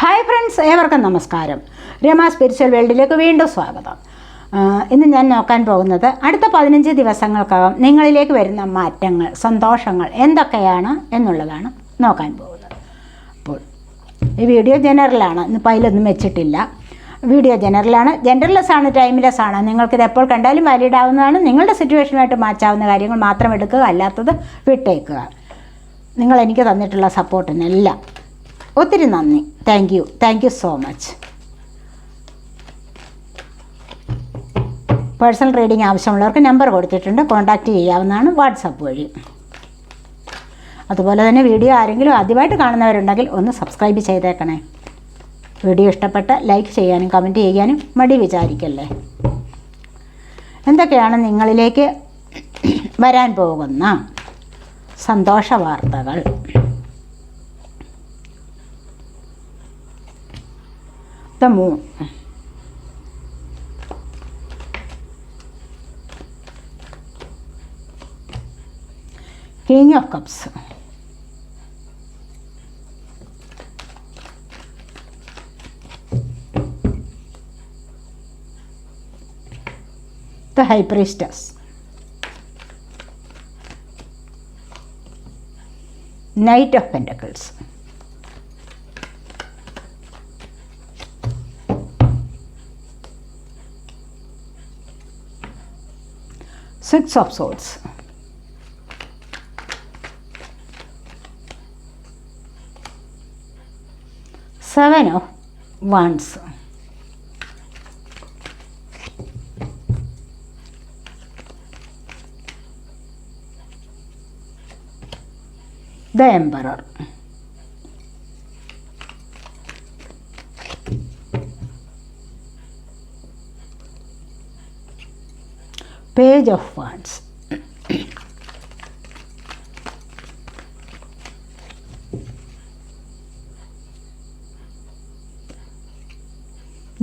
Hi friends ഏവർക്കും നമസ്കാരം. Rama spiritual വേൾഡിലേക്ക് വീണ്ടും സ്വാഗതം. ഇന്ന് ഞാൻ നോക്കാൻ പോകുന്നത് അടുത്ത പതിനഞ്ച് ദിവസങ്ങൾക്കകം നിങ്ങളിലേക്ക് വരുന്ന മാറ്റങ്ങൾ സന്തോഷങ്ങൾ എന്തൊക്കെയാണ് എന്നുള്ളതാണ് നോക്കാൻ പോകുന്നത്. അപ്പോൾ ഈ വീഡിയോ ജനറലാണ് ഇന്നിപ്പോൾ അതിലൊന്നും വെച്ചിട്ടില്ല. വീഡിയോ ജനറലാണ് ജനറൽലെസ് ആണ് ടൈംലെസ് ആണ്. നിങ്ങൾക്കിത് എപ്പോൾ കണ്ടാലും വാലിഡ് ആവുന്നതാണ്. നിങ്ങളുടെ സിറ്റുവേഷനുമായിട്ട് മാച്ചാവുന്ന കാര്യങ്ങൾ മാത്രം എടുക്കുക അല്ലാത്തത് വിട്ടേക്കുക. നിങ്ങൾ എനിക്ക് തന്നിട്ടുള്ള സപ്പോർട്ടിനെല്ലാം ഒത്തിരി നന്ദി. Thank you thank you so much personal reading ആവശ്യമുള്ളവർക്ക് നമ്പർ കൊടുത്തിട്ടുണ്ട്. കോൺടാക്റ്റ് ചെയ്യാവുന്നതാണ് വാട്സപ്പ് വഴി. അതുപോലെ തന്നെ വീഡിയോ ആരെങ്കിലും ആദ്യമായിട്ട് കാണുന്നവരുണ്ടെങ്കിൽ ഒന്ന് സബ്സ്ക്രൈബ് ചെയ്തേക്കണേ. വീഡിയോ ഇഷ്ടപ്പെട്ട ലൈക്ക് ചെയ്യാനും കമന്റ് ചെയ്യാനും മടി വിചാരിക്കല്ലേ. എന്തൊക്കെയാണ് നിങ്ങളിലേക്ക് വരാൻ പോകുന്ന സന്തോഷ വാർത്തകൾ? మొత్తము King of Cups, the high priestess. Knight of Pentacles. Six of Swords. Seven of Wands. The Emperor. Page of wands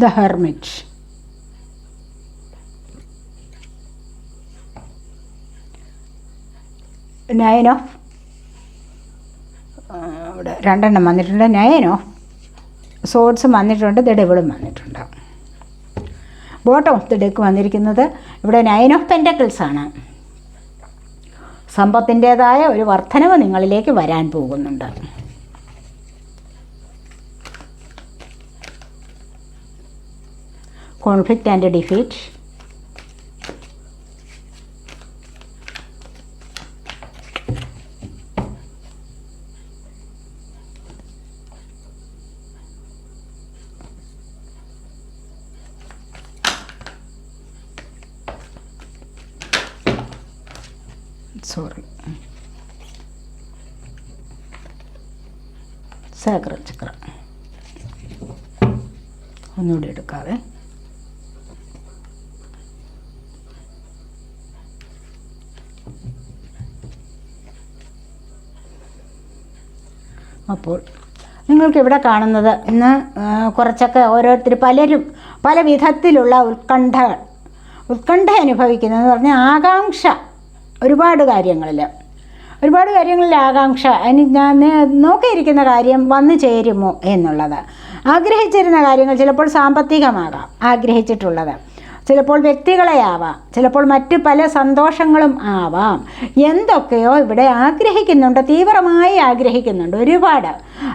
the hermit. Nine of ഇവിടെ രണ്ടെണ്ണം വന്നിട്ടുണ്ട്. നയൻ ഓഫ് സോഡ്സും വന്നിട്ടുണ്ട് ദ ഡെവിളും വന്നിട്ടുണ്ട്. ബോട്ടം ഓഫ് ദ ഡെക്ക് വന്നിരിക്കുന്നത് ഇവിടെ nine of pentacles ആണ്. സമ്പത്തിന്റേതായ ഒരു വർധനവ് നിങ്ങളിലേക്ക് വരാൻ പോകുന്നുണ്ട്. Conflict and defeat. Sorry. Sacral chakra ഒന്നുകൂടി എടുക്കാതെ അപ്പോൾ നിങ്ങൾക്ക് ഇവിടെ കാണുന്നത് ഇന്ന് കുറച്ചൊക്കെ ഓരോരുത്തർ പലരും പല വിധത്തിലുള്ള ഉത്കണ്ഠകൾ. ഉത്കണ്ഠ അനുഭവിക്കുന്നതെന്ന് പറഞ്ഞാൽ ആകാംക്ഷ. ഒരുപാട് കാര്യങ്ങളിൽ ഒരുപാട് കാര്യങ്ങളിൽ ആകാംക്ഷ. അതിന് ഞാൻ നോക്കിയിരിക്കുന്ന കാര്യം വന്നു ചേരുമോ എന്നുള്ളത്. ആഗ്രഹിച്ചിരുന്ന കാര്യങ്ങൾ ചിലപ്പോൾ സാമ്പത്തികമാകാം ആഗ്രഹിച്ചിട്ടുള്ളത്. ചിലപ്പോൾ വ്യക്തികളെ ആവാം ചിലപ്പോൾ മറ്റ് പല സന്തോഷങ്ങളും ആവാം. എന്തൊക്കെയോ ഇവിടെ ആഗ്രഹിക്കുന്നുണ്ട് തീവ്രമായി ആഗ്രഹിക്കുന്നുണ്ട് ഒരുപാട്.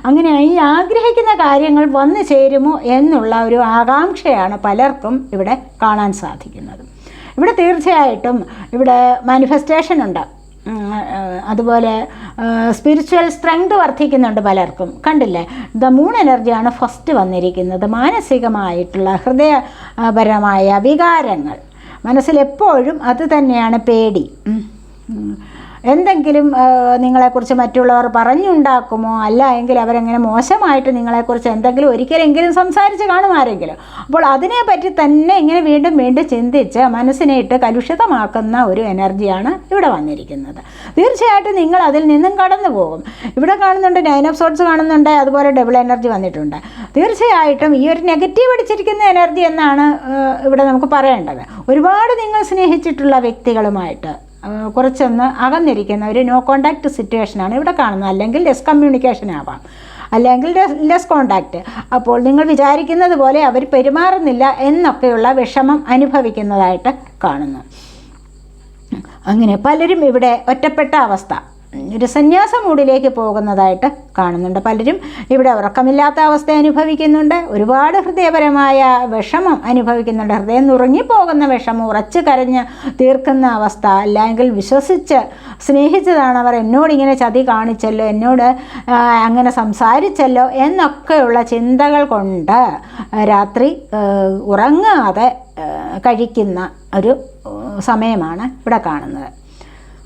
അങ്ങനെ ഈ ആഗ്രഹിക്കുന്ന കാര്യങ്ങൾ വന്നു ചേരുമോ എന്നുള്ള ഒരു ആകാംക്ഷയാണ് പലർക്കും ഇവിടെ കാണാൻ സാധിക്കുന്നത്. ഇവിടെ തീർച്ചയായിട്ടും ഇവിടെ മാനിഫെസ്റ്റേഷൻ ഉണ്ട്. അതുപോലെ സ്പിരിച്വൽ സ്ട്രെങ്ത് വർദ്ധിക്കുന്നുണ്ട് പലർക്കും. കണ്ടില്ലേ? ദ മൂൺ എനർജിയാണ് ഫസ്റ്റ് വന്നിരിക്കുന്നത്. മാനസികമായിട്ടുള്ള ഹൃദയപരമായ വികാരങ്ങൾ. മനസ്സിലെപ്പോഴും അത് തന്നെയാണ് പേടി. എന്തെങ്കിലും നിങ്ങളെക്കുറിച്ച് മറ്റുള്ളവർ പറഞ്ഞുണ്ടാക്കുമോ? അല്ല എങ്കിൽ അവരെങ്ങനെ മോശമായിട്ട് നിങ്ങളെക്കുറിച്ച് എന്തെങ്കിലും ഒരിക്കലെങ്കിലും സംസാരിച്ച് കാണും ആരെങ്കിലും അപ്പോൾ അതിനെപ്പറ്റി തന്നെ ഇങ്ങനെ വീണ്ടും വീണ്ടും ചിന്തിച്ച് മനസ്സിനെ ഇട്ട് കലുഷിതമാക്കുന്ന ഒരു എനർജിയാണ് ഇവിടെ വന്നിരിക്കുന്നത്. തീർച്ചയായിട്ടും നിങ്ങൾ അതിൽ നിന്നും കടന്നു പോകും. ഇവിടെ കാണുന്നുണ്ട് നൈൻ ഓഫ് സോട്ട്സ് കാണുന്നുണ്ട് അതുപോലെ ഡബിൾ എനർജി വന്നിട്ടുണ്ട്. തീർച്ചയായിട്ടും ഈ ഒരു നെഗറ്റീവ് അടിച്ചിരിക്കുന്ന എനർജി എന്നാണ് ഇവിടെ നമുക്ക് പറയേണ്ടത്. ഒരുപാട് നിങ്ങൾ സ്നേഹിച്ചിട്ടുള്ള വ്യക്തികളുമായിട്ട് കുറച്ചൊന്ന് അകന്നിരിക്കുന്ന ഒരു നോ കോണ്ടാക്ട് സിറ്റുവേഷനാണ് ഇവിടെ കാണുന്നത്. അല്ലെങ്കിൽ ലെസ് കമ്മ്യൂണിക്കേഷൻ ആവാം. അല്ലെങ്കിൽ ലെസ് കോണ്ടാക്റ്റ് അപ്പോൾ നിങ്ങൾ വിചാരിക്കുന്നത് പോലെ അവർ പെരുമാറുന്നില്ല എന്നൊക്കെയുള്ള വിഷമം അനുഭവിക്കുന്നതായിട്ട് കാണുന്നു. അങ്ങനെ പലരും ഇവിടെ ഒറ്റപ്പെട്ട അവസ്ഥ. ഒരു സന്യാസ മൂടിലേക്ക് പോകുന്നതായിട്ട് കാണുന്നുണ്ട്. പലരും ഇവിടെ ഉറക്കമില്ലാത്ത അവസ്ഥ അനുഭവിക്കുന്നുണ്ട്. ഒരുപാട് ഹൃദയപരമായ വിഷമം അനുഭവിക്കുന്നുണ്ട്. ഹൃദയം നുറങ്ങിപ്പോകുന്ന വിഷമം ഉറച്ചു കരഞ്ഞ് തീർക്കുന്ന അവസ്ഥ അല്ലെങ്കിൽ വിശ്വസിച്ച് സ്നേഹിച്ചതാണ് അവർ എന്നോട് ഇങ്ങനെ ചതി കാണിച്ചല്ലോ എന്നോട് അങ്ങനെ സംസാരിച്ചല്ലോ എന്നൊക്കെയുള്ള ചിന്തകൾ കൊണ്ട് രാത്രി ഉറങ്ങാതെ കഴിക്കുന്ന ഒരു സമയമാണ് ഇവിടെ കാണുന്നത്.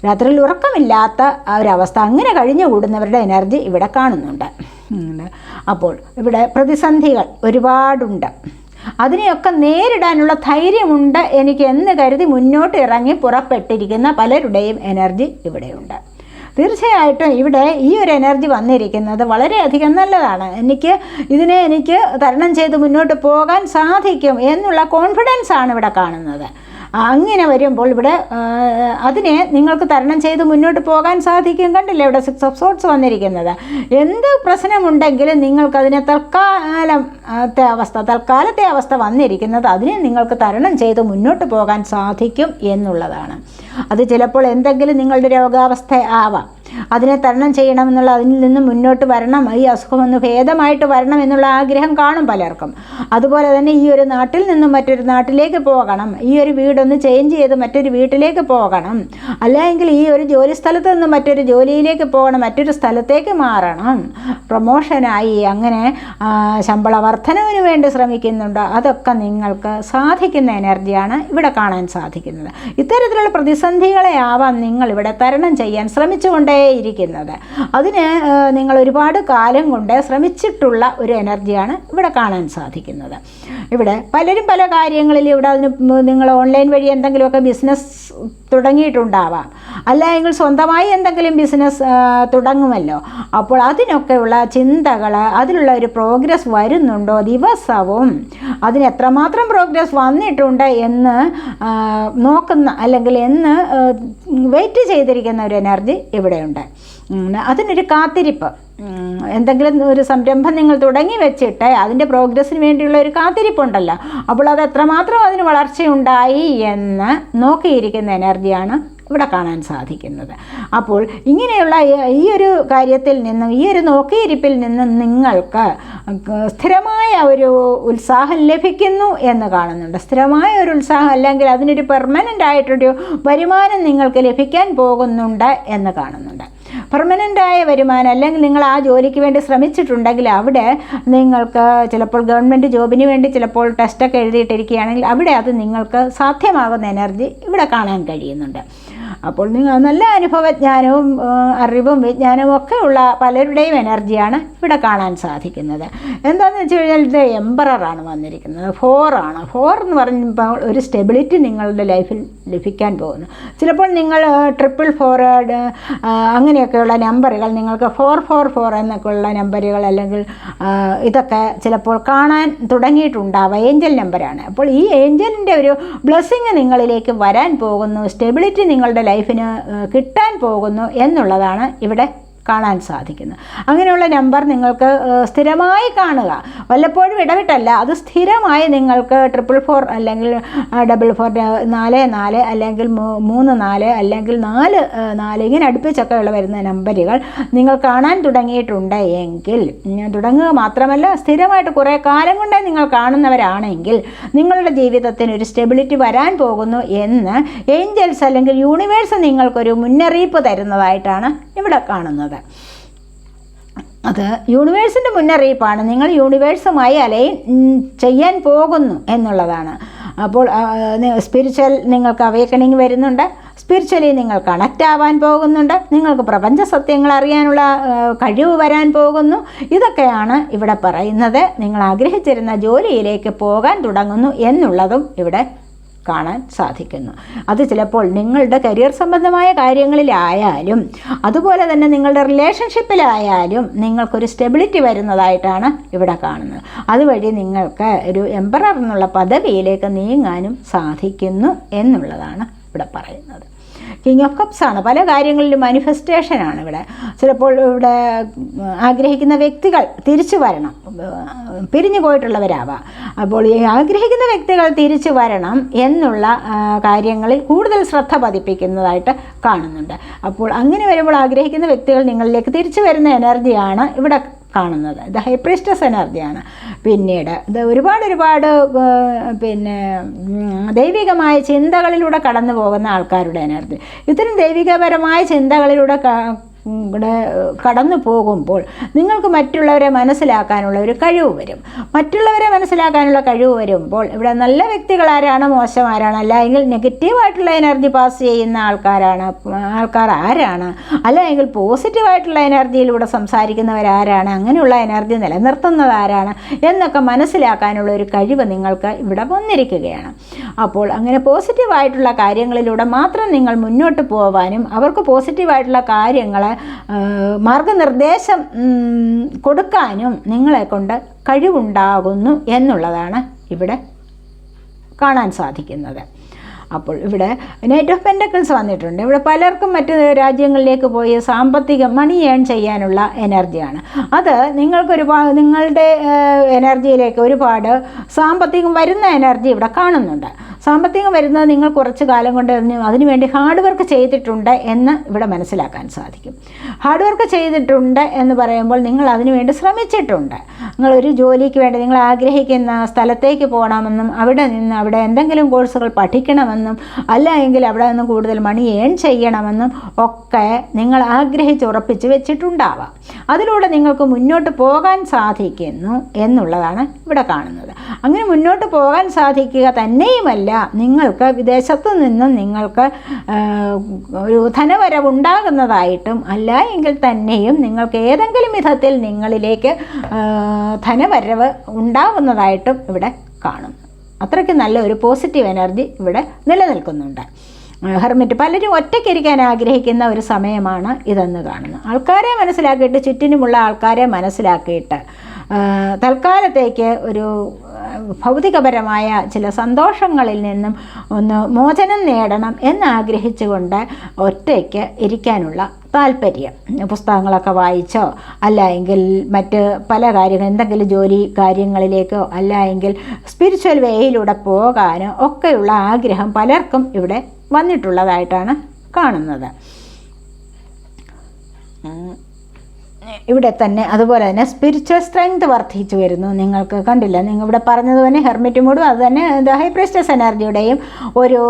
രാത്രിയിൽ ഉറക്കമില്ലാത്ത ഒരവസ്ഥ അങ്ങനെ കഴിഞ്ഞു കൂടുന്നവരുടെ എനർജി ഇവിടെ കാണുന്നുണ്ട്. അപ്പോൾ ഇവിടെ പ്രതിസന്ധികൾ ഒരുപാടുണ്ട്. അതിനെയൊക്കെ നേരിടാനുള്ള ധൈര്യമുണ്ട് എനിക്ക് എന്ന് കരുതി മുന്നോട്ട് ഇറങ്ങി പുറപ്പെട്ടിരിക്കുന്ന പലരുടെയും എനർജി ഇവിടെയുണ്ട്. തീർച്ചയായിട്ടും ഇവിടെ ഈ ഒരു എനർജി വന്നിരിക്കുന്നത് വളരെയധികം നല്ലതാണ്. എനിക്ക് ഇതിനെ എനിക്ക് തരണം ചെയ്ത് മുന്നോട്ട് പോകാൻ സാധിക്കും എന്നുള്ള കോൺഫിഡൻസ് ആണ് ഇവിടെ കാണുന്നത്. അങ്ങനെ വരുമ്പോൾ ഇവിടെ അതിനെ നിങ്ങൾക്ക് തരണം ചെയ്ത് മുന്നോട്ട് പോകാൻ സാധിക്കും. കണ്ടില്ലേ ഇവിടെ സിക്സ് ഓഫ് സോട്ട്സ് വന്നിരിക്കുന്നത്. എന്ത് പ്രശ്നമുണ്ടെങ്കിലും നിങ്ങൾക്കതിനെ തൽക്കാലത്തെ അവസ്ഥ തൽക്കാലത്തെ അവസ്ഥ വന്നിരിക്കുന്നത് അതിനെ നിങ്ങൾക്ക് തരണം ചെയ്ത് മുന്നോട്ട് പോകാൻ സാധിക്കും എന്നുള്ളതാണ്. അത് ചിലപ്പോൾ എന്തെങ്കിലും നിങ്ങളുടെ രോഗാവസ്ഥ ആവാം. അതിനെ തരണം ചെയ്യണമെന്നുള്ള അതിൽ നിന്ന് മുന്നോട്ട് വരണം ഈ അസുഖം ഒന്ന് ഭേദമായിട്ട് വരണം എന്നുള്ള ആഗ്രഹം കാണും പലർക്കും. അതുപോലെ തന്നെ ഈ ഒരു നാട്ടിൽ നിന്നും മറ്റൊരു നാട്ടിലേക്ക് പോകണം. ഈ ഒരു വീടൊന്ന് ചേഞ്ച് ചെയ്ത് മറ്റൊരു വീട്ടിലേക്ക് പോകണം. അല്ലെങ്കിൽ ഈ ഒരു ജോലി സ്ഥലത്ത് നിന്ന് മറ്റൊരു ജോലിയിലേക്ക് പോകണം മറ്റൊരു സ്ഥലത്തേക്ക് മാറണം. പ്രൊമോഷനായി അങ്ങനെ ശമ്പള വർധനവിന് വേണ്ടി ശ്രമിക്കുന്നുണ്ട്. അതൊക്കെ നിങ്ങൾക്ക് സാധിക്കുന്ന എനർജിയാണ് ഇവിടെ കാണാൻ സാധിക്കുന്നത്. ഇത്തരത്തിലുള്ള പ്രതിസന്ധികളെ ആവാം നിങ്ങൾ ഇവിടെ തരണം ചെയ്യാൻ ശ്രമിച്ചുകൊണ്ടേയിരിക്കുന്നത് അതിന് നിങ്ങൾ ഒരുപാട് കാലം കൊണ്ട് ശ്രമിച്ചിട്ടുള്ള ഒരു എനർജിയാണ് ഇവിടെ കാണാൻ സാധിക്കുന്നത്. ഇവിടെ പലരും പല കാര്യങ്ങളിൽ ഇവിടെ അതിന് നിങ്ങൾ ഓൺലൈൻ വഴി എന്തെങ്കിലുമൊക്കെ ബിസിനസ് തുടങ്ങിയിട്ടുണ്ടാവാം. അല്ലെങ്കിൽ സ്വന്തമായി എന്തെങ്കിലും ബിസിനസ് തുടങ്ങുമല്ലോ. അപ്പോൾ അതിനൊക്കെയുള്ള ചിന്തകൾ അതിലുള്ള ഒരു പ്രോഗ്രസ് വരുന്നുണ്ടോ ദിവസവും? അതിന് എത്രമാത്രം പ്രോഗ്രസ് വന്നിട്ടുണ്ട് എന്ന് നോക്കുന്ന അല്ലെങ്കിൽ എന്ന് വെയിറ്റ് ചെയ്തിരിക്കുന്ന ഒരു എനർജി ഇവിടെയുണ്ട് ഉം, അതിനൊരു കാത്തിരിപ്പ്. എന്തെങ്കിലും ഒരു സംരംഭം നിങ്ങൾ തുടങ്ങി വെച്ചിട്ട് അതിന്റെ പ്രോഗ്രസ്സിന് വേണ്ടിയുള്ള ഒരു കാത്തിരിപ്പുണ്ടല്ലോ. അപ്പോൾ അത് എത്രമാത്രം അതിന് വളർച്ചയുണ്ടായി എന്ന് നോക്കിയിരിക്കുന്ന എനർജിയാണ് ഇവിടെ കാണാൻ സാധിക്കുന്നത്. അപ്പോൾ ഇങ്ങനെയുള്ള ഈ- ഒരു കാര്യത്തിൽ നിന്നും ഈ ഒരു നോക്കിയിരിപ്പിൽ നിന്നും നിങ്ങൾക്ക് സ്ഥിരമായ ഒരു ഉത്സാഹം ലഭിക്കുന്നു എന്ന് കാണുന്നുണ്ട്. സ്ഥിരമായ ഒരു ഉത്സാഹം അല്ലെങ്കിൽ അതിനൊരു പെർമനന്റ് ആയിട്ടൊരു വരുമാനം നിങ്ങൾക്ക് ലഭിക്കാൻ പോകുന്നുണ്ട് എന്ന് കാണുന്നുണ്ട്. പെർമനന്റായ വരുമാനം അല്ലെങ്കിൽ നിങ്ങൾ ആ ജോലിക്ക് വേണ്ടി ശ്രമിച്ചിട്ടുണ്ടെങ്കിൽ അവിടെ നിങ്ങൾക്ക് ചിലപ്പോൾ ഗവൺമെന്റ് ജോബിന് വേണ്ടി ചിലപ്പോൾ ടെസ്റ്റൊക്കെ എഴുതിയിട്ടിരിക്കുകയാണെങ്കിൽ അവിടെ അത് നിങ്ങൾക്ക് സാധ്യമാകുന്ന എനർജി ഇവിടെ കാണാൻ കഴിയുന്നുണ്ട്. അപ്പോൾ നിങ്ങൾ നല്ല അനുഭവജ്ഞാനവും അറിവും വിജ്ഞാനവും ഒക്കെ ഉള്ള പലരുടെയും എനർജിയാണ് ഇവിടെ കാണാൻ സാധിക്കുന്നത്. എന്താണെന്ന് വെച്ച് കഴിഞ്ഞാൽ ഇത് എംബറാണ് വന്നിരിക്കുന്നത്. ഫോറാണ് ഫോർ എന്ന് പറയുമ്പോൾ ഒരു സ്റ്റെബിലിറ്റി നിങ്ങളുടെ ലൈഫിൽ ലഭിക്കാൻ പോകുന്നു. ചിലപ്പോൾ നിങ്ങൾ ട്രിപ്പിൾ ഫോർ അങ്ങനെയൊക്കെയുള്ള നമ്പറുകൾ നിങ്ങൾക്ക് ഫോർ ഫോർ ഫോർ എന്നൊക്കെയുള്ള നമ്പറുകൾ അല്ലെങ്കിൽ ഇതൊക്കെ ചിലപ്പോൾ കാണാൻ തുടങ്ങിയിട്ടുണ്ടാവുക ഏഞ്ചൽ നമ്പറാണ്. അപ്പോൾ ഈ ഏഞ്ചലിന്റെ ഒരു ബ്ലെസ്സിങ് നിങ്ങളിലേക്ക് വരാൻ പോകുന്നു. സ്റ്റെബിലിറ്റി നിങ്ങളുടെ ലൈഫിന് കിട്ടാൻ പോകുന്നു എന്നുള്ളതാണ് ഇവിടെ കാണാൻ സാധിക്കുന്നത് അങ്ങനെയുള്ള നമ്പർ നിങ്ങൾക്ക് സ്ഥിരമായി കാണുക. വല്ലപ്പോഴും ഇടവിട്ടല്ല അത് സ്ഥിരമായി നിങ്ങൾക്ക് ട്രിപ്പിൾ ഫോർ അല്ലെങ്കിൽ ഡബിൾ ഫോർ നാല് നാല് അല്ലെങ്കിൽ മൂന്ന് നാല് അല്ലെങ്കിൽ നാല് നാല് ഇങ്ങനെ അടുപ്പിച്ചൊക്കെ ഉള്ള വരുന്ന നമ്പറുകൾ നിങ്ങൾ കാണാൻ തുടങ്ങിയിട്ടുണ്ട് എങ്കിൽ തുടങ്ങുക മാത്രമല്ല സ്ഥിരമായിട്ട് കുറേ കാലം കൊണ്ടേ നിങ്ങൾ കാണുന്നവരാണെങ്കിൽ നിങ്ങളുടെ ജീവിതത്തിന് ഒരു സ്റ്റെബിലിറ്റി വരാൻ പോകുന്നു എന്ന് ഏഞ്ചൽസ് അല്ലെങ്കിൽ യൂണിവേഴ്സ് നിങ്ങൾക്കൊരു മുന്നറിയിപ്പ് തരുന്നതായിട്ടാണ് ഇവിടെ കാണുന്നത്. അത് യൂണിവേഴ്സിന്റെ മുന്നറിയിപ്പാണ്. നിങ്ങൾ യൂണിവേഴ്സുമായി അലൈൻ ചെയ്യാൻ പോകുന്നു എന്നുള്ളതാണ്. അപ്പോൾ സ്പിരിച്വൽ നിങ്ങൾക്ക് അവേക്കണിങ് വരുന്നുണ്ട്. സ്പിരിച്വലി നിങ്ങൾ കണക്റ്റ് ആവാൻ പോകുന്നുണ്ട്. നിങ്ങൾക്ക് പ്രപഞ്ച സത്യങ്ങൾ അറിയാനുള്ള കഴിവ് വരാൻ പോകുന്നു. ഇതൊക്കെയാണ് ഇവിടെ പറയുന്നത്. നിങ്ങൾ ആഗ്രഹിച്ചിരുന്ന ജോലിയിലേക്ക് പോകാൻ തുടങ്ങുന്നു എന്നുള്ളതും ഇവിടെ കാണാൻ സാധിക്കുന്നു. അത് ചിലപ്പോൾ നിങ്ങളുടെ കരിയർ സംബന്ധമായ കാര്യങ്ങളിലായാലും അതുപോലെ തന്നെ നിങ്ങളുടെ റിലേഷൻഷിപ്പിലായാലും നിങ്ങൾക്കൊരു സ്റ്റെബിലിറ്റി വരുന്നതായിട്ടാണ് ഇവിടെ കാണുന്നത്. അതുവഴി നിങ്ങൾക്ക് ഒരു എംപറർ എന്നുള്ള പദവിയിലേക്ക് നീങ്ങാനും സാധിക്കുന്നു എന്നുള്ളതാണ് ഇവിടെ പറയുന്നത്. കിങ് ഓഫ് കപ്സ് ആണ്. പല കാര്യങ്ങളിലും മാനിഫെസ്റ്റേഷനാണ് ഇവിടെ. ചിലപ്പോൾ ഇവിടെ ആഗ്രഹിക്കുന്ന വ്യക്തികൾ തിരിച്ചു വരണം. പിരിഞ്ഞു പോയിട്ടുള്ളവരാവാം. അപ്പോൾ ഈ ആഗ്രഹിക്കുന്ന വ്യക്തികൾ തിരിച്ചു വരണം എന്നുള്ള കാര്യങ്ങളിൽ കൂടുതൽ ശ്രദ്ധ പതിപ്പിക്കുന്നതായിട്ട് കാണുന്നുണ്ട്. അപ്പോൾ അങ്ങനെ വരുമ്പോൾ ആഗ്രഹിക്കുന്ന വ്യക്തികൾ നിങ്ങളിലേക്ക് തിരിച്ചു വരുന്ന എനർജിയാണ് ഇവിടെ കാണുന്നത്. ഇത് ഹൈപ്രിസ്റ്റസ് എനർജിയാണ്. പിന്നീട് ഇത് ഒരുപാട് ഒരുപാട് പിന്നെ ദൈവികമായ ചിന്തകളിലൂടെ കടന്നു പോകുന്ന ആൾക്കാരുടെ എനർജി. ഇത്തരം ദൈവികപരമായ ചിന്തകളിലൂടെ കടന്നു പോകുമ്പോൾ നിങ്ങൾക്ക് മറ്റുള്ളവരെ മനസ്സിലാക്കാനുള്ള ഒരു കഴിവ് വരും. മറ്റുള്ളവരെ മനസ്സിലാക്കാനുള്ള കഴിവ് വരുമ്പോൾ ഇവിടെ നല്ല വ്യക്തികൾ ആരാണ് മോശം ആരാണ് അല്ലെങ്കിൽ നെഗറ്റീവായിട്ടുള്ള എനർജി പാസ് ചെയ്യുന്ന ആൾക്കാരാണ് ആൾക്കാർ ആരാണ് അല്ലെങ്കിൽ പോസിറ്റീവായിട്ടുള്ള എനർജിയിലൂടെ സംസാരിക്കുന്നവരാരാണ് അങ്ങനെയുള്ള എനർജി നിലനിർത്തുന്നത് ആരാണ് എന്നൊക്കെ മനസ്സിലാക്കാനുള്ള ഒരു കഴിവ് നിങ്ങൾക്ക് ഇവിടെ വന്നിരിക്കുകയാണ്. അപ്പോൾ അങ്ങനെ പോസിറ്റീവായിട്ടുള്ള കാര്യങ്ങളിലൂടെ മാത്രം നിങ്ങൾ മുന്നോട്ട് പോകാനും അവർക്ക് പോസിറ്റീവായിട്ടുള്ള കാര്യങ്ങൾ മാർഗനിർദ്ദേശം കൊടുക്കാനും നിങ്ങളെ കൊണ്ട് കഴിവുണ്ടാകുന്നു എന്നുള്ളതാണ് ഇവിടെ കാണാൻ സാധിക്കുന്നത്. അപ്പോൾ ഇവിടെ നൈറ്റ് ഓഫ് പെൻഡക്കിൾസ് വന്നിട്ടുണ്ട്. ഇവിടെ പലർക്കും മറ്റ് രാജ്യങ്ങളിലേക്ക് പോയി സാമ്പത്തിക മണി ഏൺ ചെയ്യാനുള്ള എനർജിയാണ് അത് നിങ്ങൾക്ക് ഒരുപാട് നിങ്ങളുടെ എനർജിയിലേക്ക് ഒരുപാട് സാമ്പത്തികം വരുന്ന എനർജി ഇവിടെ കാണുന്നുണ്ട്. സാമ്പത്തികം വരുന്നത് നിങ്ങൾ കുറച്ച് കാലം കൊണ്ട് അതിനുവേണ്ടി ഹാർഡ് വർക്ക് ചെയ്തിട്ടുണ്ട് എന്ന് ഇവിടെ മനസ്സിലാക്കാൻ സാധിക്കും. ഹാർഡ് വർക്ക് ചെയ്തിട്ടുണ്ട് എന്ന് പറയുമ്പോൾ നിങ്ങൾ അതിനുവേണ്ടി ശ്രമിച്ചിട്ടുണ്ട്. നിങ്ങൾ ഒരു ജോലിക്ക് വേണ്ടി നിങ്ങൾ ആഗ്രഹിക്കുന്ന സ്ഥലത്തേക്ക് പോകണമെന്നും അവിടെ നിന്ന് അവിടെ എന്തെങ്കിലും കോഴ്സുകൾ പഠിക്കണമെന്നും അല്ല എങ്കിൽ അവിടെ നിന്ന് കൂടുതൽ മണി ഏൺ ചെയ്യണമെന്നും ഒക്കെ നിങ്ങൾ ആഗ്രഹിച്ചുറപ്പിച്ച് വെച്ചിട്ടുണ്ടാവാം. അതിലൂടെ നിങ്ങൾക്ക് മുന്നോട്ട് പോകാൻ സാധിക്കുന്നു എന്നുള്ളതാണ് ഇവിടെ കാണുന്നത്. അങ്ങനെ മുന്നോട്ട് പോകാൻ സാധിക്കുക തന്നെയുമല്ല നിങ്ങൾക്ക് വിദേശത്തു നിന്നും നിങ്ങൾക്ക് ഒരു ധനവരവുണ്ടാകുന്നതായിട്ടും അല്ല എങ്കിൽ തന്നെയും നിങ്ങൾക്ക് ഏതെങ്കിലും വിധത്തിൽ നിങ്ങളിലേക്ക് ധനവരവ് ഉണ്ടാകുന്നതായിട്ടും ഇവിടെ കാണുന്നു അത്രയ്ക്ക് നല്ല ഒരു പോസിറ്റീവ് എനർജി ഇവിടെ നിലനിൽക്കുന്നുണ്ട്. ഹെർമിറ്റ് പലരും ഒറ്റയ്ക്കിരിക്കാൻ ആഗ്രഹിക്കുന്ന ഒരു സമയമാണ് ഇതെന്ന് കാണുന്നത് ആൾക്കാരെ മനസ്സിലാക്കിയിട്ട് ചുറ്റിനുമുള്ള ആൾക്കാരെ മനസ്സിലാക്കിയിട്ട് തൽക്കാലത്തേക്ക് ഒരു ഭൗതികപരമായ ചില സന്തോഷങ്ങളിൽ നിന്നും ഒന്ന് മോചനം നേടണം എന്നാഗ്രഹിച്ചുകൊണ്ട് ഒറ്റയ്ക്ക് ഇരിക്കാനുള്ള താല്പര്യം പുസ്തകങ്ങളൊക്കെ വായിച്ചോ അല്ല എങ്കിൽ മറ്റ് പല കാര്യങ്ങൾ എന്തെങ്കിലും ജോലി കാര്യങ്ങളിലേക്കോ അല്ല എങ്കിൽ സ്പിരിച്വൽ വേയിലൂടെ പോകാനോ ഒക്കെയുള്ള ആഗ്രഹം പലർക്കും ഇവിടെ വന്നിട്ടുള്ളതായിട്ടാണ് കാണുന്നത്. ഇവിടെ തന്നെ അതുപോലെ തന്നെ സ്പിരിച്വൽ സ്ട്രെങ്ത് വർദ്ധിച്ചു വരുന്നു. നിങ്ങൾക്ക് കണ്ടില്ല. നിങ്ങൾ ഇവിടെ പറഞ്ഞത് തന്നെ ഹെർമിറ്റ് മൂഡും അത് തന്നെ ഹൈപ്രസ്റ്റസ് എനർജിയുടെയും ഒരു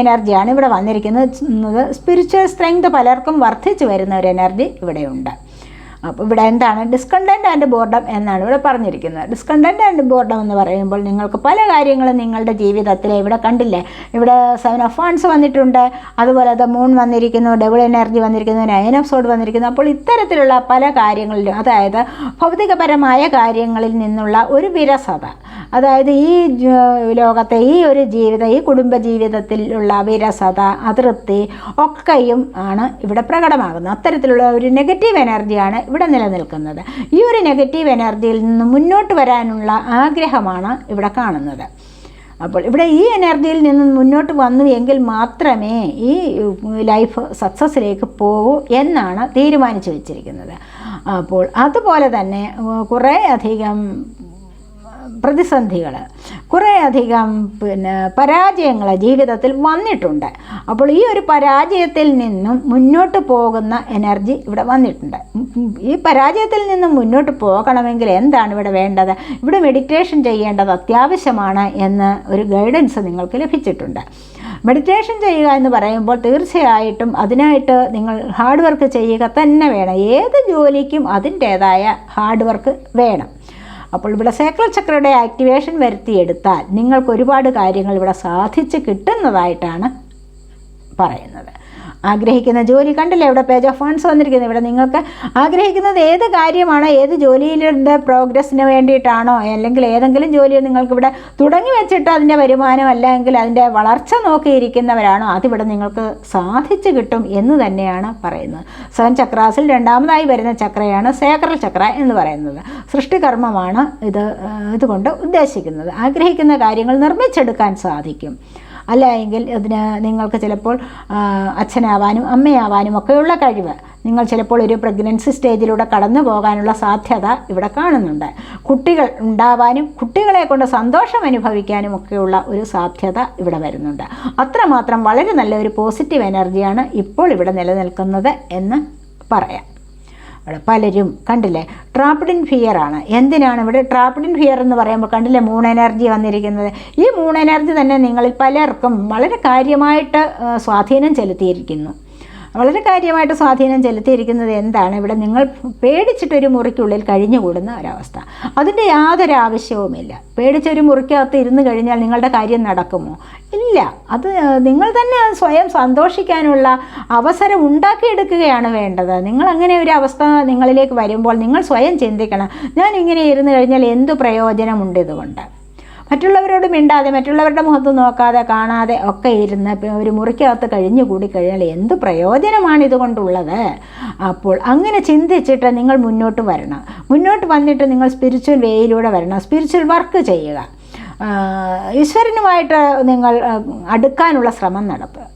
എനർജിയാണ് ഇവിടെ വന്നിരിക്കുന്നത്. സ്പിരിച്വൽ സ്ട്രെങ്ത് പലർക്കും വർദ്ധിച്ചു വരുന്ന ഒരു എനർജി ഇവിടെയുണ്ട്. അപ്പോൾ ഇവിടെ എന്താണ്? ഡിസ്കണ്ടന്റ് ആൻഡ് ബോർഡം എന്നാണ് ഇവിടെ പറഞ്ഞിരിക്കുന്നത്. ഡിസ്കണ്ടന്റ് ആൻഡ് ബോർഡം എന്ന് പറയുമ്പോൾ നിങ്ങൾക്ക് പല കാര്യങ്ങളും നിങ്ങളുടെ ജീവിതത്തിൽ ഇവിടെ കണ്ടില്ലേ? ഇവിടെ സെവൻ ഓഫ് ഫാൻസ് വന്നിട്ടുണ്ട്. അതുപോലെ ദ മൂൺ വന്നിരിക്കുന്നു ഡബിൾ എനർജി വന്നിരിക്കുന്നു നയൻ ഓഫ് സോഡ് വന്നിരിക്കുന്നു. അപ്പോൾ ഇത്തരത്തിലുള്ള പല കാര്യങ്ങളിലും അതായത് ഭൗതികപരമായ കാര്യങ്ങളിൽ നിന്നുള്ള ഒരു വിരസത അതായത് ഈ ലോകത്തെ ഈ ഒരു ജീവിതം ഈ കുടുംബ ജീവിതത്തിലുള്ള വിരസത അതൃപ്തി ഒക്കെയും ആണ് ഇവിടെ പ്രകടമാകുന്നത്. അത്തരത്തിലുള്ള ഒരു നെഗറ്റീവ് എനർജിയാണ് ഇവിടെ നിലനിൽക്കുന്നത്. ഈ ഒരു നെഗറ്റീവ് എനർജിയിൽ നിന്ന് മുന്നോട്ട് വരാനുള്ള ആഗ്രഹമാണ് ഇവിടെ കാണുന്നത്. അപ്പോൾ ഇവിടെ ഈ എനർജിയിൽ നിന്ന് മുന്നോട്ട് വന്നു എങ്കിൽ മാത്രമേ ഈ ലൈഫ് സക്സസ്സിലേക്ക് പോകൂ എന്നാണ് തീരുമാനിച്ചു വെച്ചിരിക്കുന്നത്. അപ്പോൾ അതുപോലെ തന്നെ കുറേ അധികം പ്രതിസന്ധികൾ കുറേയധികം പിന്നെ പരാജയങ്ങൾ ജീവിതത്തിൽ വന്നിട്ടുണ്ട്. അപ്പോൾ ഈ ഒരു പരാജയത്തിൽ നിന്നും മുന്നോട്ട് പോകുന്ന എനർജി ഇവിടെ വന്നിട്ടുണ്ട്. ഈ പരാജയത്തിൽ നിന്നും മുന്നോട്ട് പോകണമെങ്കിൽ എന്താണ് ഇവിടെ വേണ്ടത്? ഇവിടെ മെഡിറ്റേഷൻ ചെയ്യേണ്ടത് അത്യാവശ്യമാണ് എന്ന് ഒരു ഗൈഡൻസ് നിങ്ങൾക്ക് ലഭിച്ചിട്ടുണ്ട്. മെഡിറ്റേഷൻ ചെയ്യുക എന്ന് പറയുമ്പോൾ തീർച്ചയായിട്ടും അതിനായിട്ട് നിങ്ങൾ ഹാർഡ് വർക്ക് ചെയ്യുക തന്നെ വേണം. ഏത് ജോലിക്കും അതിന്റേതായ ഹാർഡ് വർക്ക് വേണം. അപ്പോൾ ഇവിടെ സേക്രൽ ചക്രയുടെ ആക്ടിവേഷൻ വരുത്തിയെടുത്താൽ നിങ്ങൾക്ക് ഒരുപാട് കാര്യങ്ങൾ ഇവിടെ സാധിച്ച് കിട്ടുന്നതായിട്ടാണ് പറയുന്നത്. ആഗ്രഹിക്കുന്ന ജോലി കണ്ടില്ലേ? ഇവിടെ പേജ് ഓഫ് ഫണ്ട്സ് വന്നിരിക്കുന്നത് ഇവിടെ നിങ്ങൾക്ക് ആഗ്രഹിക്കുന്നത് ഏത് കാര്യമാണ്? ഏത് ജോലിയിലെ പ്രോഗ്രസ്സിന് വേണ്ടിയിട്ടാണോ? അല്ലെങ്കിൽ ഏതെങ്കിലും ജോലി നിങ്ങൾക്ക് ഇവിടെ തുടങ്ങി വെച്ചിട്ട് അതിന്റെ വരുമാനം അല്ലെങ്കിൽ അതിന്റെ വളർച്ച നോക്കിയിരിക്കുന്നവരാണോ? അതിവിടെ നിങ്ങൾക്ക് സാധിച്ചു കിട്ടും എന്ന് തന്നെയാണ് പറയുന്നത്. സെവൻ ചക്രാസിൽ രണ്ടാമതായി വരുന്ന ചക്രയാണ് സേക്രൽ ചക്ര എന്ന് പറയുന്നത്. സൃഷ്ടികർമ്മമാണ് ഇത് ഇതുകൊണ്ട് ഉദ്ദേശിക്കുന്നത്. ആഗ്രഹിക്കുന്ന കാര്യങ്ങൾ നിർമ്മിച്ചെടുക്കാൻ സാധിക്കും. അല്ല എങ്കിൽ അതിന് നിങ്ങൾക്ക് ചിലപ്പോൾ അച്ഛനാവാനും അമ്മയാവാനും ഒക്കെയുള്ള കഴിവ്. നിങ്ങൾ ചിലപ്പോൾ ഒരു പ്രഗ്നൻസി സ്റ്റേജിലൂടെ കടന്നു പോകാനുള്ള സാധ്യത ഇവിടെ കാണുന്നുണ്ട്. കുട്ടികൾ ഉണ്ടാവാനും കുട്ടികളെ കൊണ്ട് സന്തോഷം അനുഭവിക്കാനും ഒക്കെയുള്ള ഒരു സാധ്യത ഇവിടെ വരുന്നുണ്ട്. അത്രമാത്രം വളരെ നല്ല ഒരു പോസിറ്റീവ് എനർജിയാണ് ഇപ്പോൾ ഇവിടെ നിലനിൽക്കുന്നത് എന്ന് പറയാം. ഇവിടെ പലരും കണ്ടില്ലേ? ട്രാപ്പിഡിൻ ഫിയർ ആണ്. എന്തിനാണ് ഇവിടെ ട്രാപ്പിഡിൻ ഫിയർ എന്ന് പറയുമ്പോൾ കണ്ടില്ലേ മൂൺ എനർജി വന്നിരിക്കുന്നത്? ഈ മൂൺ എനർജി തന്നെ നിങ്ങളിൽ പലർക്കും വളരെ കാര്യമായിട്ട് സ്വാധീനം ചെലുത്തിയിരിക്കുന്നു. വളരെ കാര്യമായിട്ട് സ്വാധീനം ചെലുത്തിയിരിക്കുന്നത് എന്താണ്? ഇവിടെ നിങ്ങൾ പേടിച്ചിട്ടൊരു മുറിക്കുള്ളിൽ കഴിഞ്ഞുകൂടുന്ന ഒരവസ്ഥ. അതിന്റെ യാതൊരു ആവശ്യവുമില്ല. പേടിച്ചൊരു മുറിക്കകത്ത് ഇരുന്ന് കഴിഞ്ഞാൽ നിങ്ങളുടെ കാര്യം നടക്കുമോ? ഇല്ല. അത് നിങ്ങൾ തന്നെ സ്വയം സന്തോഷിക്കാനുള്ള അവസരം ഉണ്ടാക്കിയെടുക്കുകയാണ് വേണ്ടത്. നിങ്ങൾ അങ്ങനെ ഒരു അവസ്ഥ നിങ്ങളിലേക്ക് വരുമ്പോൾ നിങ്ങൾ സ്വയം ചിന്തിക്കണം. ഞാൻ ഇങ്ങനെ ഇരുന്ന് കഴിഞ്ഞാൽ എന്ത് പ്രയോജനമുണ്ട് ഇതുകൊണ്ട്? മറ്റുള്ളവരോട് മിണ്ടാതെ മറ്റുള്ളവരുടെ മുഖത്ത് നോക്കാതെ കാണാതെ ഒക്കെ ഇരുന്ന് ഒരു മുറിക്കകത്ത് കഴിഞ്ഞു കൂടി കഴിഞ്ഞാൽ എന്ത് പ്രയോജനമാണ് ഇതുകൊണ്ടുള്ളത്? അപ്പോൾ അങ്ങനെ ചിന്തിച്ചിട്ട് നിങ്ങൾ മുന്നോട്ട് വരണം. മുന്നോട്ട് വന്നിട്ട് നിങ്ങൾ സ്പിരിച്വൽ വേയിലൂടെ വരണം. സ്പിരിച്വൽ വർക്ക് ചെയ്യുക. ഈശ്വരനുമായിട്ട് നിങ്ങൾ അടുക്കാനുള്ള ശ്രമം നടത്തുക.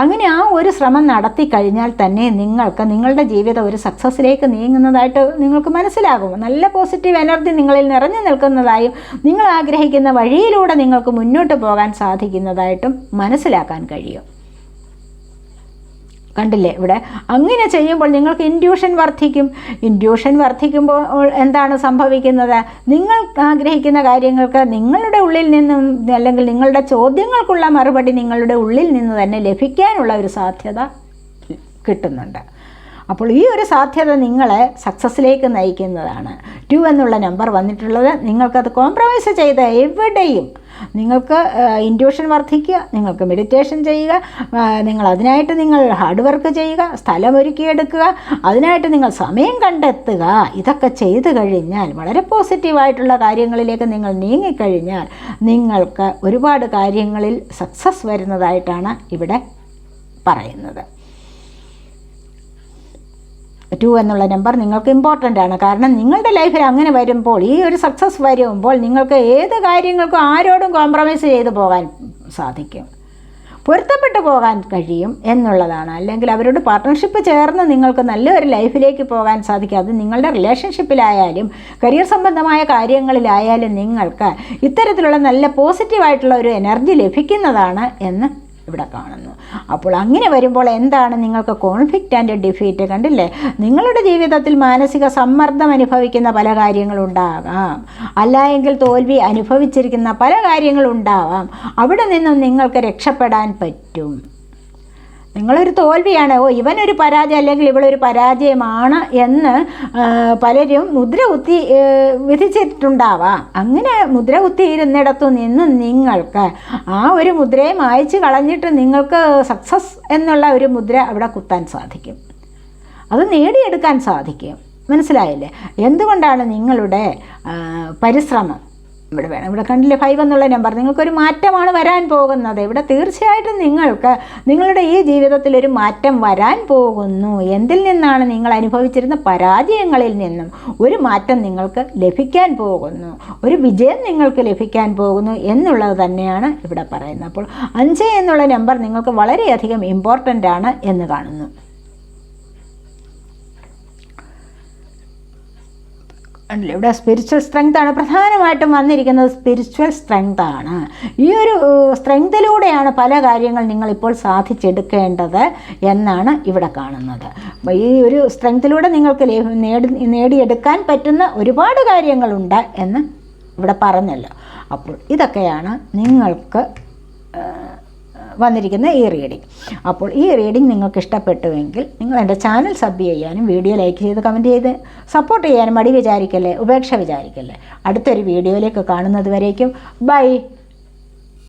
അങ്ങനെ ആ ഒരു ശ്രമം നടത്തി കഴിഞ്ഞാൽ തന്നെ നിങ്ങൾക്ക് നിങ്ങളുടെ ജീവിതം ഒരു സക്സസ്സിലേക്ക് നീങ്ങുന്നതായിട്ട് നിങ്ങൾക്ക് മനസ്സിലാകും. നല്ല പോസിറ്റീവ് എനർജി നിങ്ങളിൽ നിറഞ്ഞു നിൽക്കുന്നതായും നിങ്ങൾ ആഗ്രഹിക്കുന്ന വഴിയിലൂടെ നിങ്ങൾക്ക് മുന്നോട്ട് പോകാൻ സാധിക്കുന്നതായിട്ടും മനസ്സിലാക്കാൻ കഴിയും. കണ്ടില്ലേ ഇവിടെ? അങ്ങനെ ചെയ്യുമ്പോൾ നിങ്ങൾക്ക് ഇൻഡ്യൂഷൻ വർദ്ധിക്കും. ഇൻഡ്യൂഷൻ വർദ്ധിക്കുമ്പോൾ എന്താണ് സംഭവിക്കുന്നത്? നിങ്ങൾ ആഗ്രഹിക്കുന്ന കാര്യങ്ങൾക്ക് നിങ്ങളുടെ ഉള്ളിൽ നിന്നും അല്ലെങ്കിൽ നിങ്ങളുടെ ചോദ്യങ്ങൾക്കുള്ള മറുപടി നിങ്ങളുടെ ഉള്ളിൽ നിന്ന് തന്നെ ലഭിക്കാനുള്ള ഒരു സാധ്യത കിട്ടുന്നുണ്ട്. അപ്പോൾ ഈ ഒരു സാധ്യത നിങ്ങളെ സക്സസ്സിലേക്ക് നയിക്കുന്നതാണ്. ടു എന്നുള്ള നമ്പർ വന്നിട്ടുള്ളത് നിങ്ങൾക്കത് കോംപ്രമൈസ് ചെയ്ത് എവിടെയും നിങ്ങൾക്ക് ഇൻഡ്യൂഷൻ വർദ്ധിക്കുക നിങ്ങൾക്ക് മെഡിറ്റേഷൻ ചെയ്യുക നിങ്ങൾ അതിനായിട്ട് നിങ്ങൾ ഹാർഡ് വർക്ക് ചെയ്യുക സ്ഥലം ഒരുക്കിയെടുക്കുക അതിനായിട്ട് നിങ്ങൾ സമയം കണ്ടെത്തുക ഇതൊക്കെ ചെയ്തു കഴിഞ്ഞാൽ വളരെ പോസിറ്റീവായിട്ടുള്ള കാര്യങ്ങളിലേക്ക് നിങ്ങൾ നീങ്ങിക്കഴിഞ്ഞാൽ നിങ്ങൾക്ക് ഒരുപാട് കാര്യങ്ങളിൽ സക്സസ് വരുന്നതായിട്ടാണ് ഇവിടെ പറയുന്നത്. ടു എന്നുള്ള നമ്പർ നിങ്ങൾക്ക് ഇമ്പോർട്ടന്റ് ആണ്. കാരണം നിങ്ങളുടെ ലൈഫിൽ അങ്ങനെ വരുമ്പോൾ ഈ ഒരു സക്സസ് വരുമ്പോൾ നിങ്ങൾക്ക് ഏത് കാര്യങ്ങൾക്കും ആരോടും കോംപ്രമൈസ് ചെയ്ത് പോകാൻ സാധിക്കും. പൊരുത്തപ്പെട്ടു പോകാൻ കഴിയും എന്നുള്ളതാണ്. അല്ലെങ്കിൽ അവരോട് പാർട്ട്ണർഷിപ്പ് ചേർന്ന് നിങ്ങൾക്ക് നല്ലൊരു ലൈഫിലേക്ക് പോകാൻ സാധിക്കും. അത് നിങ്ങളുടെ റിലേഷൻഷിപ്പിലായാലും കരിയർ സംബന്ധമായ കാര്യങ്ങളിലായാലും നിങ്ങൾക്ക് ഇത്തരത്തിലുള്ള നല്ല പോസിറ്റീവായിട്ടുള്ള ഒരു എനർജി ലഭിക്കുന്നതാണ് എന്ന് ഇവിടെ കാണുന്നു. അപ്പോൾ അങ്ങനെ വരുമ്പോൾ എന്താണ് നിങ്ങൾക്ക് കോൺഫ്ലിക്റ്റ് ആൻഡ് ഡിഫീറ്റ് കണ്ടില്ലേ? നിങ്ങളുടെ ജീവിതത്തിൽ മാനസിക സമ്മർദ്ദം അനുഭവിക്കുന്ന പല കാര്യങ്ങളുണ്ടാകാം. അല്ല എങ്കിൽ തോൽവി അനുഭവിച്ചിരിക്കുന്ന പല കാര്യങ്ങളുണ്ടാവാം. അവിടെ നിന്നും നിങ്ങൾക്ക് രക്ഷപ്പെടാൻ പറ്റും. നിങ്ങളൊരു തോൽവിയാണ്. ഓ ഇവനൊരു പരാജയം അല്ലെങ്കിൽ ഇവളൊരു പരാജയമാണ് എന്ന് പലരും മുദ്ര കുത്തി വിധിച്ചിട്ടുണ്ടാവാം. അങ്ങനെ മുദ്ര കുത്തി ഇരുന്നിടത്തു നിന്ന് നിങ്ങൾക്ക് ആ ഒരു മുദ്രയെ മായ്ച്ച് കളഞ്ഞിട്ട് നിങ്ങൾക്ക് സക്സസ് എന്നുള്ള ഒരു മുദ്ര അവിടെ കുത്താൻ സാധിക്കും. അത് നേടിയെടുക്കാൻ സാധിക്കും. മനസ്സിലായില്ലേ? എന്തുകൊണ്ടാണ് നിങ്ങളുടെ പരിശ്രമം? ഇവിടെ വേണം. ഇവിടെ കണ്ടില്ലേ ഫൈവ് എന്നുള്ള നമ്പർ നിങ്ങൾക്കൊരു മാറ്റമാണ് വരാൻ പോകുന്നത്. ഇവിടെ തീർച്ചയായിട്ടും നിങ്ങൾക്ക് നിങ്ങളുടെ ഈ ജീവിതത്തിൽ ഒരു മാറ്റം വരാൻ പോകുന്നു. എന്തിൽ നിന്നാണ് നിങ്ങൾ അനുഭവിച്ചിരുന്ന പരാജയങ്ങളിൽ നിന്നും ഒരു മാറ്റം നിങ്ങൾക്ക് ലഭിക്കാൻ പോകുന്നു? ഒരു വിജയം നിങ്ങൾക്ക് ലഭിക്കാൻ പോകുന്നു എന്നുള്ളത് തന്നെയാണ് ഇവിടെ പറയുന്നത്. അപ്പോൾ അഞ്ച് എന്നുള്ള നമ്പർ നിങ്ങൾക്ക് വളരെയധികം ഇമ്പോർട്ടന്റ് ആണ് എന്ന് കാണുന്നു. ഉണ്ടല്ലോ ഇവിടെ സ്പിരിച്വൽ സ്ട്രെങ്ത് ആണ്. പ്രധാനമായിട്ടും വന്നിരിക്കുന്നത് സ്പിരിച്വൽ സ്ട്രെങ്ത് ആണ്. ഈ ഒരു സ്ട്രെങ്തിലൂടെയാണ് പല കാര്യങ്ങൾ നിങ്ങളിപ്പോൾ സാധിച്ചെടുക്കേണ്ടത് എന്നാണ് ഇവിടെ കാണുന്നത്. ഈ ഒരു സ്ട്രെങ്തിലൂടെ നിങ്ങൾക്ക് നേടി നേടിയെടുക്കാൻ പറ്റുന്ന ഒരുപാട് കാര്യങ്ങളുണ്ട് എന്ന് ഇവിടെ പറഞ്ഞല്ലോ. അപ്പോൾ ഇതൊക്കെയാണ് നിങ്ങൾക്ക് വന്നിരിക്കുന്ന ഈ റീഡിംഗ് അപ്പോൾ ഈ റീഡിംഗ് നിങ്ങൾക്ക് ഇഷ്ടപ്പെട്ടുവെങ്കിൽ നിങ്ങൾ എന്റെ ചാനൽ സബ് ചെയ്യാനും വീഡിയോ ലൈക്ക് ചെയ്ത് കമന്റ് ചെയ്ത് സപ്പോർട്ട് ചെയ്യാനും മടി വിചാരിക്കല്ലേ? ഉപേക്ഷ വിചാരിക്കല്ലേ? അടുത്തൊരു വീഡിയോയിലേക്ക് കാണുന്നത് വരേക്കും. ബൈ